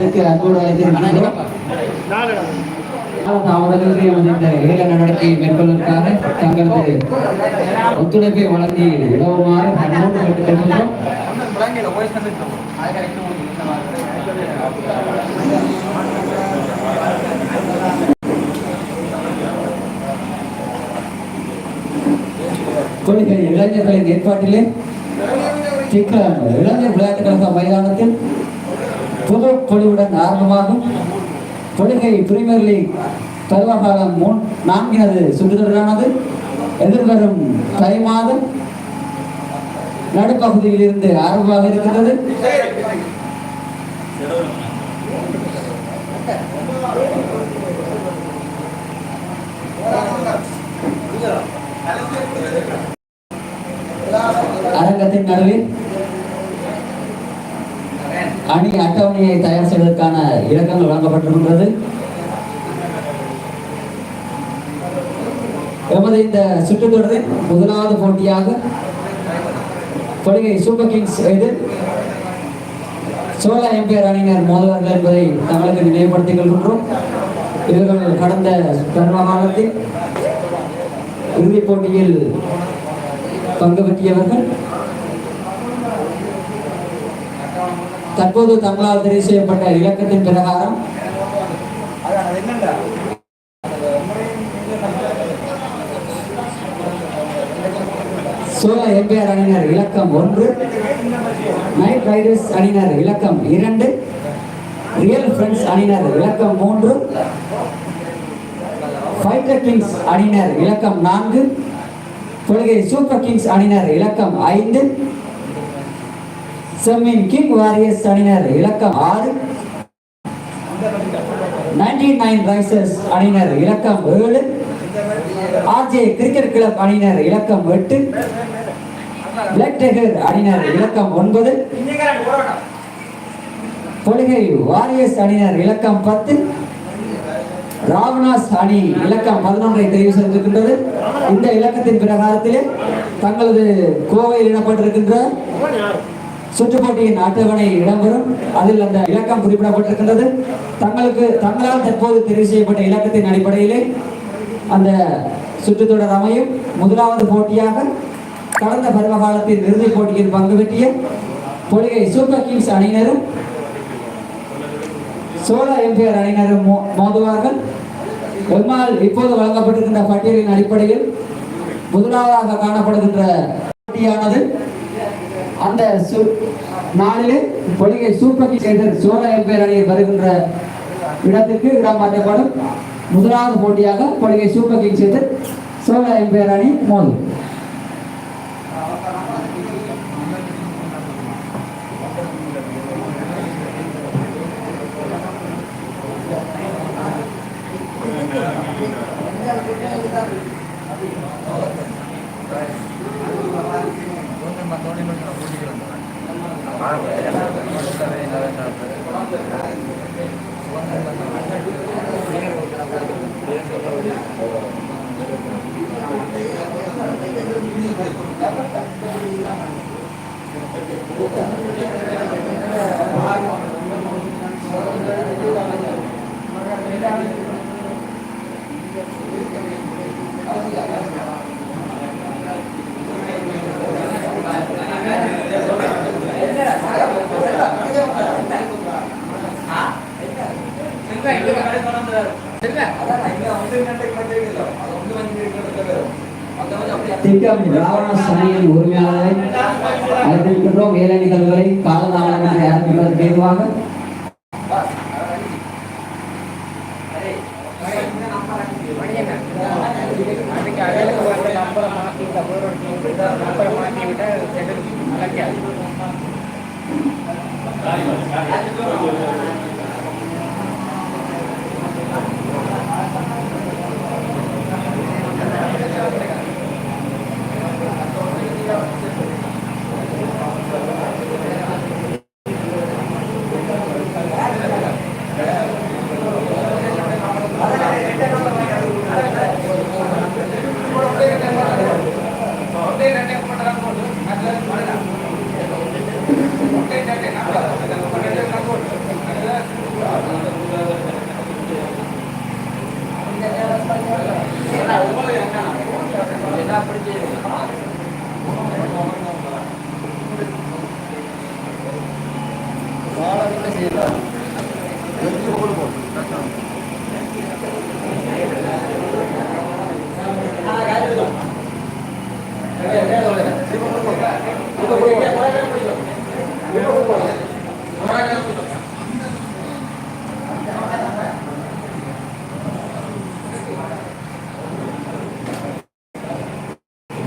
இதற்கு அன்போடு அழைத்திருக்கின்றோம் ஏல நடவடிக்கையை மேற்கொள்வதற்காக தங்களது ஒத்துழைப்பை வழங்கி உதவுமாறு அன்போடு கேட்டுக்கொள்கின்றோம் கொள்கை இளைஞர்களின் ஏற்பாட்டிலே சிக்கலான இளைஞர் விளையாட்டு கழக மைதானத்தில் புது பொலிவுடன் ஆரம்பமாகும். கொள்கை பிரீமியர் லீக் பருவகாலம் மூன் நான்கினது சுற்றுதலானது எதிர்வரும் தை மாதம் நடுப்பகுதியில் இருந்து ஆரம்பமாக இருக்கிறது அரங்கத்தின் நடுவில் பணி அட்டவணையை தயார் செய்வதற்கான இலக்கங்கள் வழங்கப்பட்டிருக்கின்றது. எமது இந்த சுற்றுத்தொடரின் முதலாவது போட்டியாக கொள்கை சூப்பர் கிங்ஸ் எதிர் சோழ எம்பையர் அணியினர் மோதுவார்கள் என்பதை தங்களுக்கு நினைவுபடுத்திக் கொள்கின்றோம். இவர்கள் கடந்த கர்மகாலத்தில் இறுதிப் போட்டியில் பங்கு பெற்றியவர்கள் தற்போது தங்களால் தெரிவு செய்யப்பட்ட இலக்கத்தின் பிரகாரம். சோழ எம்பிஆர் அணியினர் இலக்கம் ஒன்று நைட் ரைடர்ஸ் அணியினர் இலக்கம் இரண்டு ரியல் ஃப்ரெண்ட்ஸ் அணியினர் இலக்கம் மூன்று ஃபைட்டர் கிங்ஸ் அணியினர் இலக்கம் நான்கு தொழுகை சூப்பர் கிங்ஸ் அணியினர் இலக்கம் ஐந்து செம்மின் கிங் வாரியர்ஸ் அணியினர் இலக்கம் ஆறு. நைன்டி நைன் ரைசர்ஸ் அணியினர் இலக்கம் ஏழு. ஆர்ஜே கிரிக்கெட் கிளப் அணியினர் இலக்கம் எட்டு. பிளாக் டெகர் அணியினர் இலக்கம் ஒன்பது. கொள்கை வாரியர்ஸ் அணியினர் இலக்கம் பத்து. ராவணாஸ் அணி இலக்கம் பதினொன்றை தெரிவு செய்திருக்கின்றது. இந்த இலக்கத்தின் பிரகாரத்தில் தங்களது கோவையில் இடப்பட்டிருக்கின்ற சுற்றுப்போட்டியின் அட்டவணை இடம்பெறும். அதில் அந்த இலக்கம் குறிப்பிடப்பட்டிருக்கின்றது. தங்களுக்கு தங்களால் தற்போது தெரிவு செய்யப்பட்ட இலக்கத்தின் அடிப்படையிலே அந்த சுற்றுத்தொடர் அமையும். முதலாவது போட்டியாக கடந்த பருவகாலத்தின் இறுதிப் போட்டியில் பங்கு பெற்றிய பொலிகை சூப்பர் கிங்ஸ் அணியினரும் சோழ எம்பிஆர் அணியினரும் மோ- மோதுவார்கள். எம்மால் இப்போது வழங்கப்பட்டிருக்கின்ற பட்டியலின் அடிப்படையில் முதலாவதாக காணப்படுகின்ற போட்டியானது அந்த சு- நாளிலே பொலிகை சூப்பகி செய்த சோழ எம்பிஆர் அணியை வருகின்ற இடத்திற்கு இடம் மாற்றப்படும். முதலாவது போட்டியாக பொலிகை சூப்பகி கிங்ஸ் சோழ எம்பிஆர் அணி மோதும். திட்டம் ராவண அணியின் உரிமையாளரை அழைத்திருக்கின்றோம் வேலை நிகழ்வுகளை காலதாமதமாக ஆரம்பிப்பதற்கு ஏதுவாக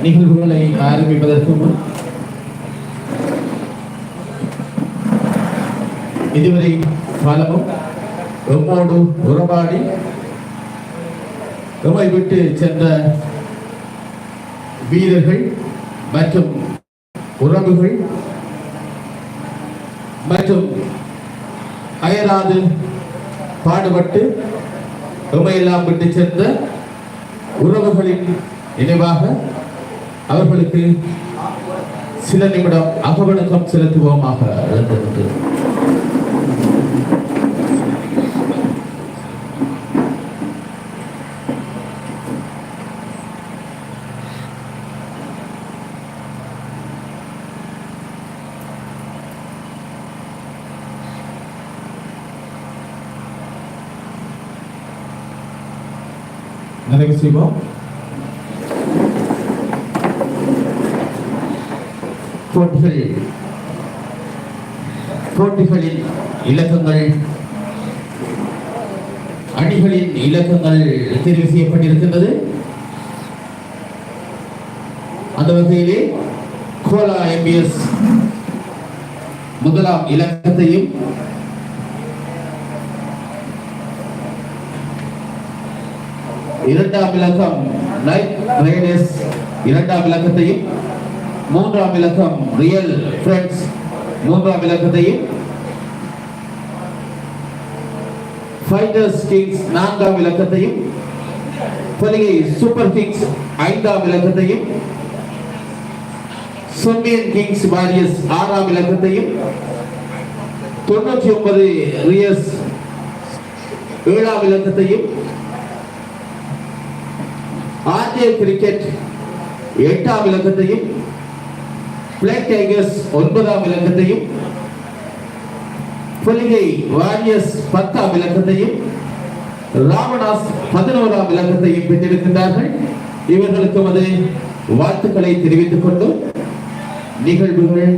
நிகழ்வுகளை ஆரம்பிப்பதற்கு முன் இதுவரை பலமும் எம்மோடு உறவாடி எம்மை விட்டு சென்ற வீரர்கள் மற்றும் உறவுகள் மற்றும் அயராது பாடுபட்டு எம்மையெல்லாம் விட்டு சென்ற உறவுகளின் நினைவாக அவர்களுக்கு சில நிமிடம் அகவணக்கம் செலுத்துவோமாக இருந்திருக்கிறது செய்வோம் போட்டிகளில் போட்டிகளின் இலக்கங்கள். அணிகளின் இலக்கங்கள் தெரிவு செய்யப்பட்டிருக்கின்றது. அந்த வகையிலே கோலா எம்பிஎஸ் முதலாம் இலக்கத்தையும் இரண்டாம் இலக்கம் நைட் ரைடர்ஸ் இரண்டாம் இலக்கத்தையும் மூன்றாம் இலக்கம் ரியல் ஃப்ரெண்ட்ஸ் மூன்றாம் இலக்கத்தையும் ஃபைட்டர்ஸ் கிங்ஸ் நான்காம் இலக்கத்தையும் பொலிகை சூப்பர் கிங்ஸ் ஐந்தாம் இலக்கத்தையும் சொன்னியன் கிங்ஸ் வாரியஸ் ஆறாம் இலக்கத்தையும் தொண்ணூற்றி ஒன்பது ரியஸ் ஏழாம் இலக்கத்தையும் ஆர்ஜே கிரிக்கெட் எட்டாம் இலக்கத்தையும் பிளாக் டைகர்ஸ் ஒன்பதாம் இலக்கத்தையும் பொலிகை வாரியர்ஸ் பத்தாம் இலக்கத்தையும் ராமதாஸ் பதினோராம் இலக்கத்தையும் பெற்றிருக்கின்றார்கள். இவர்களுக்கு அது வாழ்த்துக்களை தெரிவித்துக் கொண்டு நிகழ்வுகள்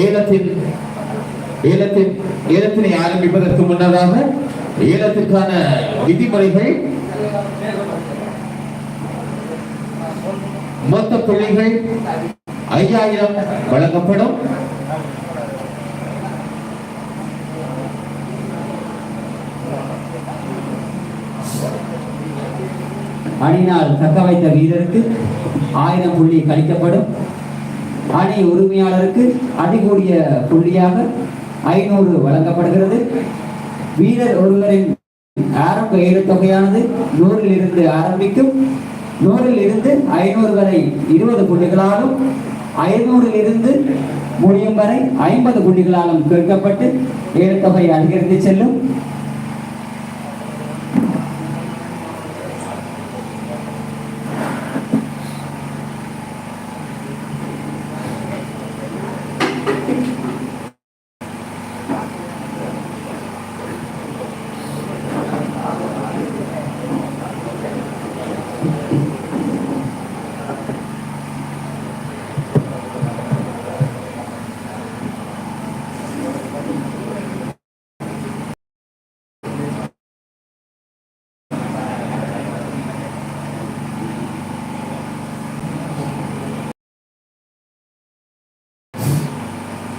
ஏலத்தில் ஏலத்தின் ஏலத்தினை ஆரம்பிப்பதற்கு முன்னதாக ஏலத்திற்கான விதிமுறைகள் மொத்த புள்ளிகள் ஐயாயிரம் வழங்கப்படும். அணினால் தக்க வைத்த வீரருக்கு ஆயிரம் புள்ளி கழிக்கப்படும். அணி உரிமையாளருக்கு அதிகூடிய புள்ளியாக ஐநூறு வழங்கப்படுகிறது. வீரர் ஒருவரின் ஆரம்ப ஈடுத்தொகையானது நூறில் இருந்து ஆரம்பிக்கும். நூறில் இருந்து ஐநூறு வரை இருபது புள்ளிகளாலும் ஐநூறில் இருந்து முடியும் வரை ஐம்பது புள்ளிகளாலும் கேட்கப்பட்டு ஈடுத்தொகை அதிகரித்து செல்லும்.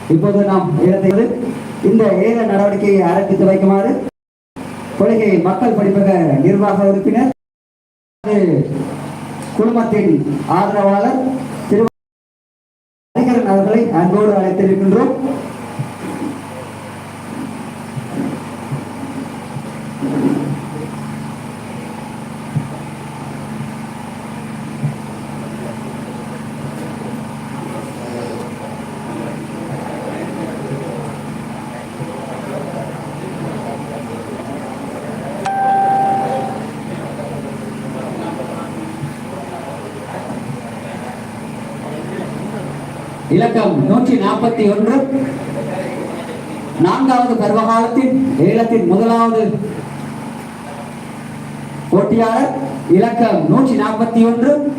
இப்போது நாம் ஏலத்தை இந்த ஏல நடவடிக்கையை ஆரம்பித்து வைக்குமாறு கொள்கை மக்கள் படிப்பக நிர்வாக உறுப்பினர் குழுமத்தின் ஆதரவாளர் திரு அவர்களை அன்போடு அழைத்திருக்கின்றோம். இலக்கம் நூற்றி நாற்பத்தி ஒன்று. நான்காவது பருவகாலத்தின் ஏலத்தின் முதலாவது போட்டியாளர் இலக்கம் நூற்றி நாற்பத்தி ஒன்று.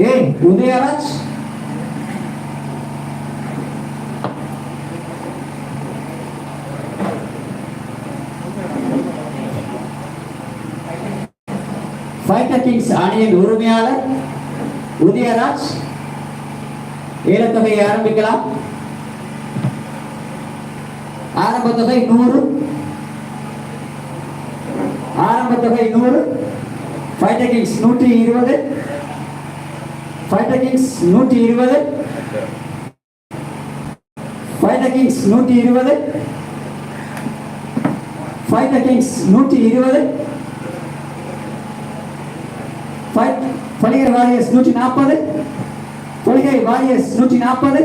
ஏ. உதயராஜ். ஃபைட்டர் கிங்ஸ் அணியின் உரிமையாளர் உதயராஜ். ஏலத்தொகையை ஆரம்பிக்கலாம். ஆரம்ப தொகை நூறு. ஆரம்ப தொகை நூறு. ஃபைட்டர் கிங்ஸ் நூற்றி இருபது. ஃபைட்டர் கிங்ஸ் நூற்றி இருபது. ஃபைட்டர் கிங்ஸ் நூற்றி இருபது. ஃபைட்டர் கிங்ஸ் நூற்றி இருபது. பலிகை வாரியர்ஸ் நூற்றி நாற்பது. பலிகை வாரியர்ஸ் நூற்றி நாற்பது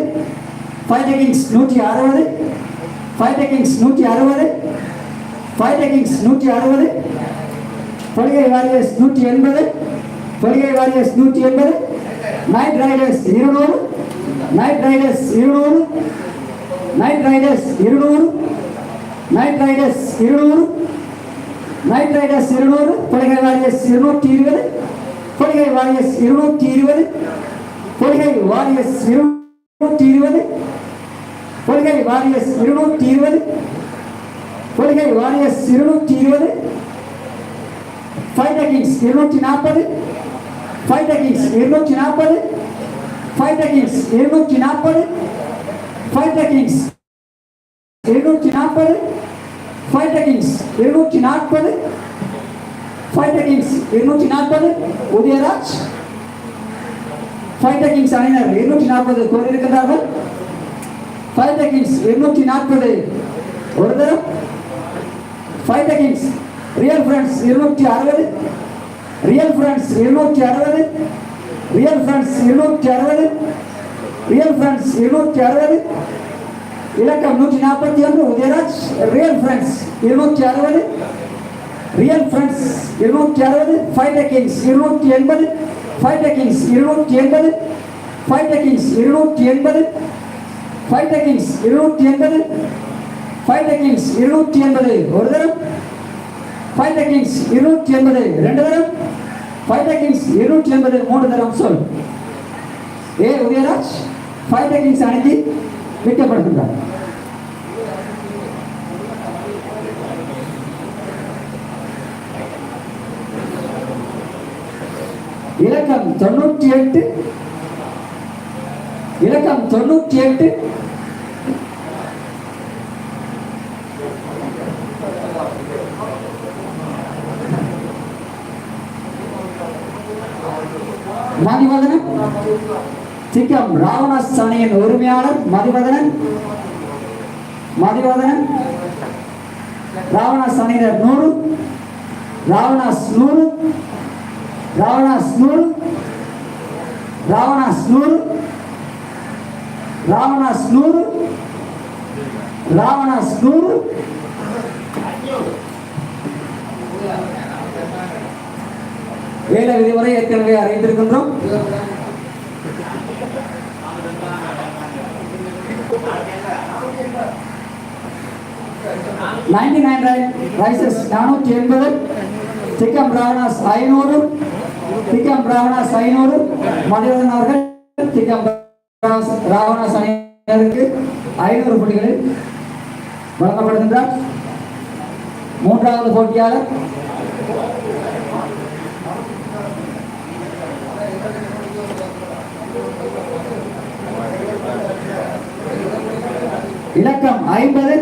ஃபைட்டர் கிங்ஸ் நூற்றி அறுபது ஃபைட்டர் கிங்ஸ் நூற்றி அறுபது ஃபைட்டர் கிங்ஸ் நூற்றி அறுபது பொலிகை வாரியர்ஸ் நூற்றி எண்பது பொலிகை வாரியர்ஸ் நூற்றி எண்பது நைட் ரைடர்ஸ் இருநூறு நைட் ரைடர்ஸ் இருநூறு நைட் ரைடர்ஸ் இருநூறு நைட் ரைடர்ஸ் இருநூறு நைட் ரைடர்ஸ் இருநூறு பொலிகை வாரியர்ஸ் இருநூற்றி இருபது பொலிகை வாரியர்ஸ் இருநூற்றி இருபது பொலிகை வாரியர்ஸ் இருநூற்றி இருபது கொள்கை வாரியர்ஸ் இருநூற்றி இருபது கொள்கை வாரியர்ஸ் இருநூற்றி இருபது ஃபைட்டர் கிங்ஸ் இருநூற்றி நாற்பது ஃபைட்டர் கிங்ஸ் இருநூற்றி நாற்பது ஃபைட்டர் கிங்ஸ் இருநூற்றி நாற்பது ஃபைட்டர் கிங்ஸ் இருநூற்றி நாற்பது ஃபைட்டர் கிங்ஸ் இருநூற்றி நாற்பது ஃபைட்டர் கிங்ஸ் இருநூற்றி நாற்பது உதயராஜ் ஃபைட்டர் கிங்ஸ் அணியினர் இருநூற்றி நாற்பது கோரியிருக்கிறார்கள் ஃபைட்டர் கிங்ஸ் இருநூற்றி நாற்பது ஒரு தரம். ஃபைட்டர் கிங்ஸ் ரியல் ஃப்ரெண்ட்ஸ் இருநூற்றி அறுபது ரியல் ஃப்ரெண்ட்ஸ் இருநூற்றி அறுபது ரியல் ஃப்ரெண்ட்ஸ் இருநூற்றி அறுபது ரியல் ஃப்ரெண்ட்ஸ் இருநூற்றி அறுபது இலக்கம் நூற்றி நாற்பத்தி ஒன்று உதயராஜ் ரியல் ஃப்ரெண்ட்ஸ் இருநூற்றி அறுபது ரியல் ஃப்ரெண்ட்ஸ் இருநூற்றி அறுபது ஃபைட்டர் கிங்ஸ் இருநூற்றி எண்பது ஃபைட்டர் கிங்ஸ் இருநூற்றி எண்பது. ஃபைட்டர் கிங்ஸ் இருநூற்றி எண்பது. ஃபைட்டர் கிங்ஸ் இருநூற்றி எண்பது. ஃபைட்டர் கிங்ஸ் இருநூற்றி எண்பது. ஒரு தரம். ஃபைட்டர் கிங்ஸ் இருநூற்றி எண்பது. ரெண்டு தரம். ஃபைட்டர் கிங்ஸ் இருநூற்றி எண்பது. மூன்று தரம் சொல். ஏ உதயராஜ். ஃபைட்டர் கிங்ஸ் அணிக்கு விற்கப்படுகின்றார் இலக்கம் தொண்ணூற்றி எட்டு. இலக்கம் தொண்ணூற்றி எட்டு. மதிவதனன் திக்கம் ராவணாஸ் அணியின் உரிமையாளர் மதிவதனன் மதிவதனன் ராவணாஸ் அணியினர் நூறு. ராவணாஸ் நூறு. ராவணாஸ் நூறு. ராவணாஸ் நூறு ராவணாஸ் நூறு ராவணாஸ் நூறு வேலை விதிமுறை ஏற்கனவே அறிந்திருக்கின்றோம். நைன்டி நைன் ரைசஸ் நானூற்றி எண்பது. சிக்கம் ராவணாஸ் ஐநூறு. திக்கம் பிராமணா சைனோடு மதிவதன் அவர்கள் திக்கம் ராவணாஸ்- சனியருக்கு ஐநூறு புள்ளிகளில் வழங்கப்படுகின்றார். மூன்றாவது போட்டியாளர் இலக்கம் ஐம்பது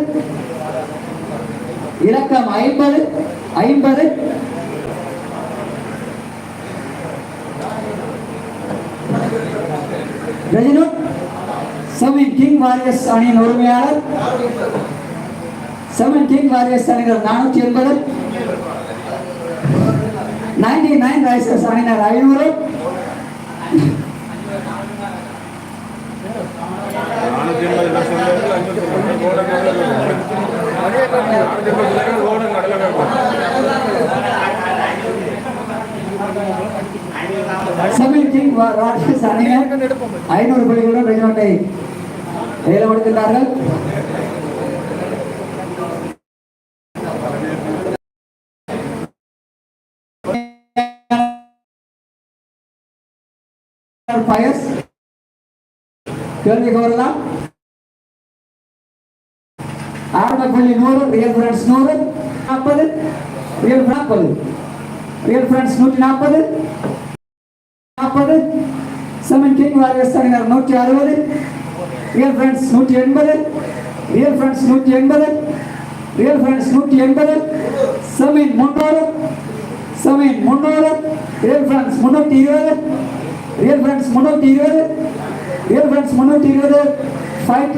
இலக்கம் ஐம்பது ஐம்பது ரெஜினோட் செவன் கிங் வாரியர்ஸ் அணியின் உரிமையாளர். செவன் கிங் வாரியர்ஸ் அணியினர் நானூற்றி எண்பது. நைன்டி நைன் ரைசர்ஸ் அணியினர் ஐநூறு. சமீர் கிங் ராஜேஷ் அணியினர் ஐநூறு புள்ளிகளுடன் ரெஜிமெண்டை ஏலம் எடுக்கின்றார்கள் பயஸ். கேள்வி கோரலாம் ஆரம்ப புள்ளி நூறு ரியல் ஃப்ரெண்ட்ஸ் நூறு நாற்பது. ரியல் நாற்பது. ரியல் ஃப்ரெண்ட்ஸ் நூற்றி நாற்பது. நாற்பது செவன் கிங் வாரியர்ஸ் அணியினர் நூற்றி அறுபது ரியல் ஃப்ரெண்ட்ஸ் நூற்றி எண்பது ரியல் ஃப்ரெண்ட்ஸ் நூற்றி எண்பது ரியல் ஃப்ரெண்ட்ஸ் நூற்றி எண்பது செவன் முன்னூறு செவன் முன்னூறு ரியல் ஃப்ரெண்ட்ஸ் முன்னூற்றி இருபது ரியல் ஃப்ரெண்ட்ஸ் முன்னூற்றி இருபது ரியல் ஃப்ரெண்ட்ஸ் முன்னூற்றி இருபது ஃபைவ்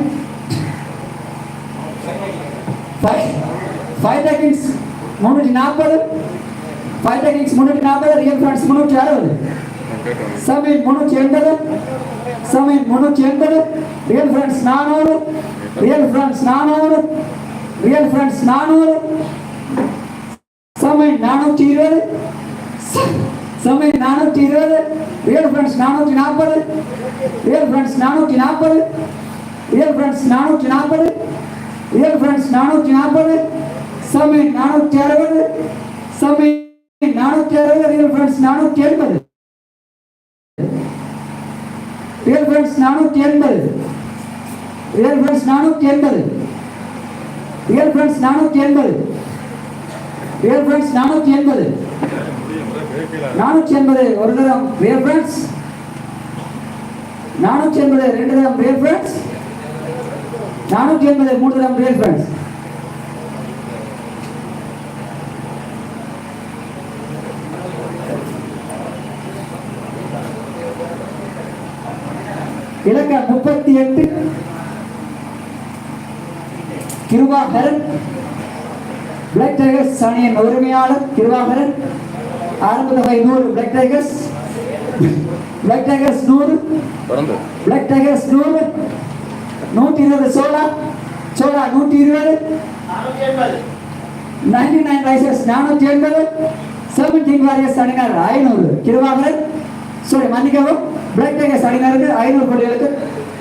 ஃபைவ் ஃபைவ் டேக்கிங்ஸ் முன்னூற்றி நாற்பது ஃபைவ் டேக்கிங்ஸ் முன்னூற்றி நாற்பது ரியல் ஃப்ரெண்ட்ஸ் முன்னூற்றி அறுபது சமீன் முன்னூற்றி எண்பது சமீன் முன்னூற்றி எண்பது ரியல் ஃப்ரெண்ட்ஸ் நானூறு ரியல் ஃப்ரெண்ட்ஸ் நானூறு ரியல் ஃப்ரெண்ட்ஸ் நானூறு சமீன் நானூற்றி இருபது சமீன் நானூற்றி இருபது ரியல் ஃப்ரெண்ட்ஸ் நானூற்றி நாற்பது ரியல் ஃப்ரெண்ட்ஸ் நானூற்றி நாற்பது ரியல் ஃப்ரெண்ட்ஸ் நானூற்றி நாற்பது ரியல் ஃப்ரெண்ட்ஸ் நானூற்றி நாற்பது சமீன் நானூற்றி அறுபது சமீன் நானூற்றி அறுபது ரியல் ஃப்ரெண்ட்ஸ் நானூற்றி எண்பது. ரியல் நானூற்றி எண்பது. ரியல் ஃப்ரெண்ட்ஸ் நானூற்றி எண்பது. ரியல் ஃப்ரெண்ட்ஸ் நானூற்றி எண்பது. ரியல் ஃப்ரெண்ட்ஸ் நானூற்றி எண்பது. நானூற்றி எண்பது ஒரு தரம் ரியல் ஃப்ரெண்ட்ஸ் நானூற்றி எண்பது ரெண்டு தரம் ரியல் ஃப்ரெண்ட்ஸ் நானூற்றி எண்பது மூணு தரம் ரியல் இலக்கம் முப்பத்தி எட்டு. கிருபாகரன் பிளாக் டைகர்ஸ் அணியின் உரிமையாளர் கிருபாகரன். ஆரம்ப தொகை நூறு பிளாக் டைகர்ஸ் பிளாக் டைகர்ஸ் நூறு. பிளாக் டைகர்ஸ் நூறு. நூற்றி இருபது சோலா சோலா நூற்றி இருபது நைன்டி நைன் ரைசர்ஸ் நானூற்றி எண்பது. செவன்டீன் வாரியர்ஸ் அணியினர் ஐநூறு. கிருபாகரன். சாரி மன்னிக்கவும். பிளட் டைகர்ஸ் அணியினருக்கு ஐநூறு கோடிகளுக்கு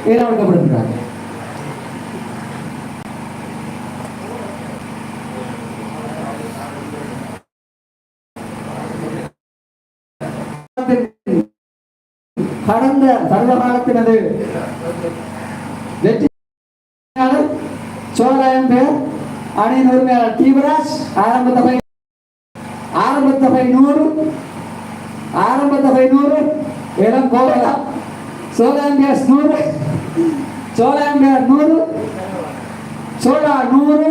ஏலம் எடுக்கப்படுகிறார் கடந்த சர்வகாலத்தினது வெற்றி சோழாயம் பேர் அணியின் உரிமையாளர் தீவராஜ் ஆரம்ப தொகை ஆரம்ப தொகை நூறு ஆரம்ப தொகை நூறு இளம் கோவலம் சோழாயம் பேர் நூறு சோழாயம் பேர் நூறு சோழா நூறு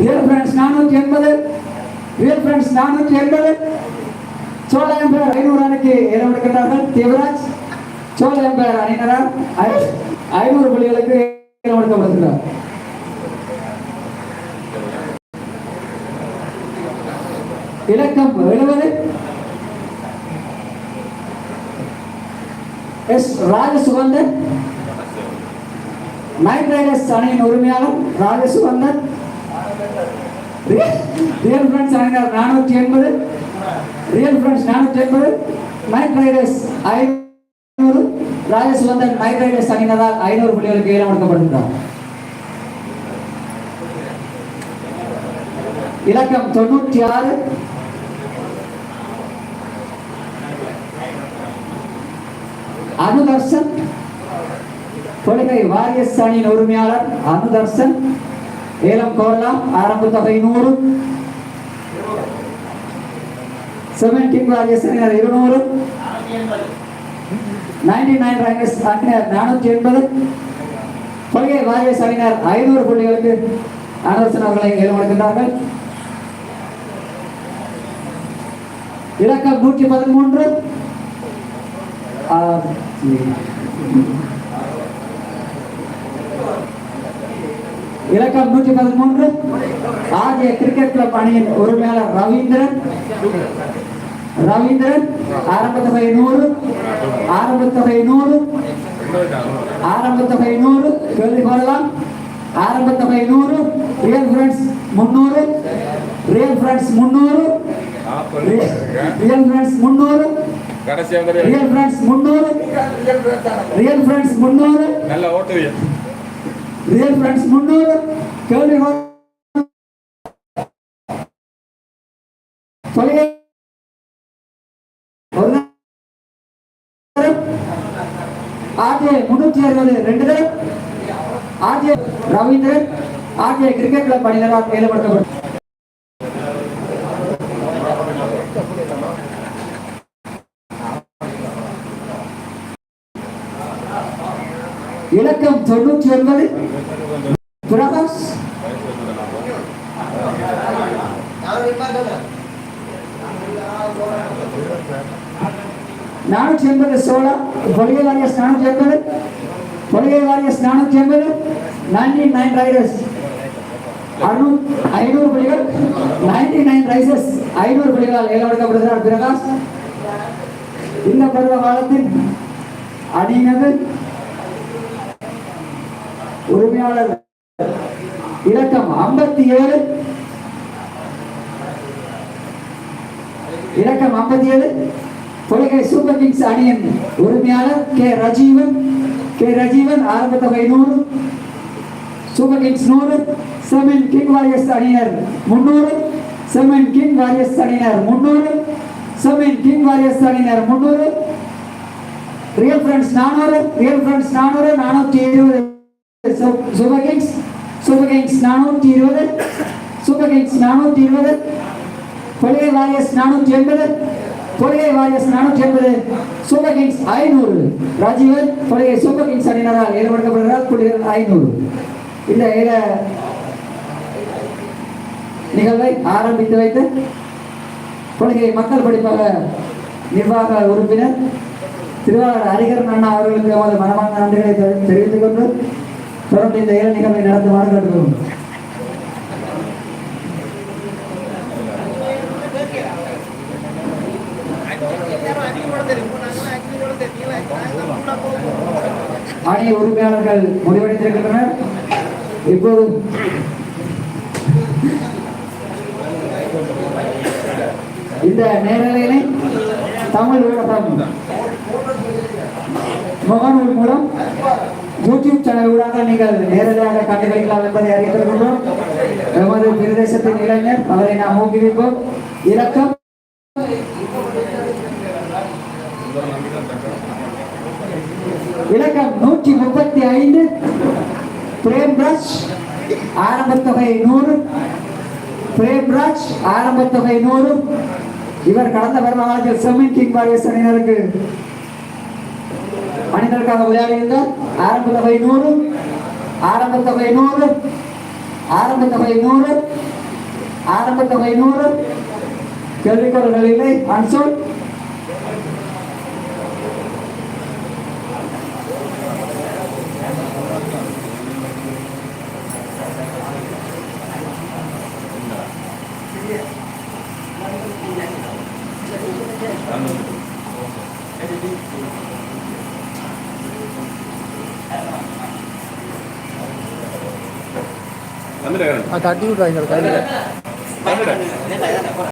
ரியல் ஃப்ரெண்ட்ஸ் நானூற்றி எண்பது ரியல் ஃப்ரெண்ட்ஸ் நானூற்றி எண்பது சோழ எம்பையர் ஐநூறு அணிக்கு இடம் எடுக்கின்றார்கள் தேவராஜ் சோழ எம்பையர் அணியினரால் ஐ- ஐநூறு புள்ளிகளுக்கு இடம் எடுக்கப்படுகிறார் இலக்கம் எழுபது எஸ் ராஜசுகந்தன் நைட் ரைடர்ஸ் அணியின் உரிமையாளர் ராஜசுகந்தன் ரியல் ஃப்ரெண்ட்ஸ் அணியினர் நானூற்றி எண்பது. ரியல் ஃப்ரெண்ட்ஸ் நானூற்றி எண்பது. நைட் ரைடர்ஸ் ஐநூறு. ராஜசுவந்தன் நைட் ரைடர்ஸ் அணியினரால் ஐநூறு புள்ளிகளுக்கு ஏலம் எடுக்கப்படுகிறார் இலக்கம் தொண்ணூற்றி ஆறு. அனுதர்சன். கொள்கை வாரியஸ் அணியின் உரிமையாளர் அனுதர்சன். ஏலம் கோரலாம் ஆரம்ப தொகை நூறு. செவன்டீன் வாரியஸ் அணியினர் இருநூறு. நைன்டி நைன் ரேங்கர்ஸ் அணியினர் நானூற்றி எண்பது. கொள்கை வாரியஸ் அணியினர் ஐநூறு புள்ளிகளுக்கு அனுதர்சன் அவர்களை ஏலம் இலக்கம் நூற்றி பதிமூன்று. ஆ, இலக்கம் நூற்றி பதிமூன்று. ஆகிய கிரிக்கெட் கிளப் அணியின் உரிமையாளர் ரவீந்திரன். ரவீந்திரன் ஆரம்பத்தொகை நூறு. ஆரம்பத்தொகை நூறு. ஆரம்பத்தொகை நூறு. கேள்வி போடலாம். ஆரம்பத்தொகை நூறு. ரியல் ஃப்ரெண்ட்ஸ் முன்னூறு ரியல் ஃப்ரெண்ட்ஸ் முன்னூறு ரியல் ஃப்ரெண்ட்ஸ் முந்நூறு. ரியல் ஃப்ரெண்ட்ஸ் முந்நூறு ரியல் ஃப்ரெண்ட்ஸ் முந்நூறு நல்ல ஓட்டுவீங்க ரியல் ஃப்ரெண்ட்ஸ் முந்நூறு கேள்வி தொலைகை ஒரு தரம். ஆர்ஜே முன்னூற்றி அறுபது ரெண்டு தரம் RJ Raveendran. RJ cricket club அணியினரால் ஈடுபடுத்தப்படும் இலக்கம் தொண்ணூற்றி ஒன்பது. பிரகாஷ் நானூற்றி எண்பது சோழா. பொலிகை வாரிய நானூற்றி எண்பது. பொலிகை வாரியஸ் நானூற்றி எண்பது. Ninety nine riders. அறுநூறு ஐநூறு புலிகள். நைன்டி நைன் ரைசஸ் ஐநூறு புலிகளால் ஏலமெடுக்கப்படுகிறார் பிரகாஷ் இந்த பருவ காலத்தில் அணியினது உரிமையாளர். இலக்கம் ஐம்பத்தி ஏழு இலக்கம் ஐம்பத்தி ஏழு கொள்கை சூப்பர் கிங்ஸ் அணியின் உரிமையாளர் கே ரஜீவன். கே ரஜீவன் ஆரம்ப தொகை நூறு. சூப்பர் கிங்ஸ் நூறு. செமின் கிங் வாரியர்ஸ் அணியினர் முன்னூறு. செமின் கிங் வாரியர்ஸ் அணியினர் முன்னூறு. செமின் கிங் வாரியர்ஸ் அணியினர் முன்னூறு. ரியல் ஃப்ரெண்ட்ஸ் நானூறு. ரியல் ஃப்ரெண்ட்ஸ் நானூறு. நானூற்றி இருபது. சூப்பர் கிங்ஸ் சூப்பர் கிங்ஸ் நானூற்றி இருபது சூப்பர் கிங்ஸ் நானூற்றி இருபது கொள்கை வாரியர்ஸ் நானூற்றி எண்பது கொள்கை வாரியர்ஸ் நானூற்றி எண்பது சூப்பர் கிங்ஸ் ஐநூறு. ராஜீவன் கொள்கை சூப்பர் கிங்ஸ் அணியினரால் ஏற்படுத்தப்படுகிறார் புள்ளிகள் ஐநூறு. இந்த இட நிகழ்வை ஆரம்பித்து வைத்து கொள்கை மக்கள் படிப்பாக நிர்வாக உறுப்பினர் திருவாளர் ஹரிகரன் அண்ணா அவர்களுக்கு நமது மனமான நன்றிகளை தெரி- தெரிவித்துக் கொண்டு தொடர்ந்து இந்த ஏழு நிகழ்வை நடத்துமாறு கேட்டுக்கொள்கிறோம் அணி உரிமையாளர்கள் முடிவடைந்திருக்கின்றனர். இப்போது இந்த நேரலையிலே தமிழ் ஊடகம் முகநூல் மூலம் யூடியூப் சேனல் ஊடாக நீங்கள் நேரடியாக கண்டுகளிக்கலாம் என்பதை அறிவித்துக் கொள்வோம் எமது பிரதேசத்தின் இளைஞர் அவரை நாம் ஊக்குவிப்போம். இலக்கம். இலக்கம் நூற்றி முப்பத்தி ஐந்து பிரேம்ராஜ் ஆரம்பத் தொகை நூறு. பிரேம்ராஜ் ஆரம்பத் தொகை நூறு. இவர் கடந்த வருமானத்தில் செம்மின் கிங் வாரியர்ஸ் அணியினருக்கு அணியினருக்காக விளையாடியிருந்தார் ஆரம்ப தொகை நூறு ஆரம்ப தொகை நூறு ஆரம்ப தொகை நூறு ஆரம்ப தொகை நூறு. கேள்விக்குறர்கள் இல்லை அன்சோல் தட்டி விட்றாங்க கையில்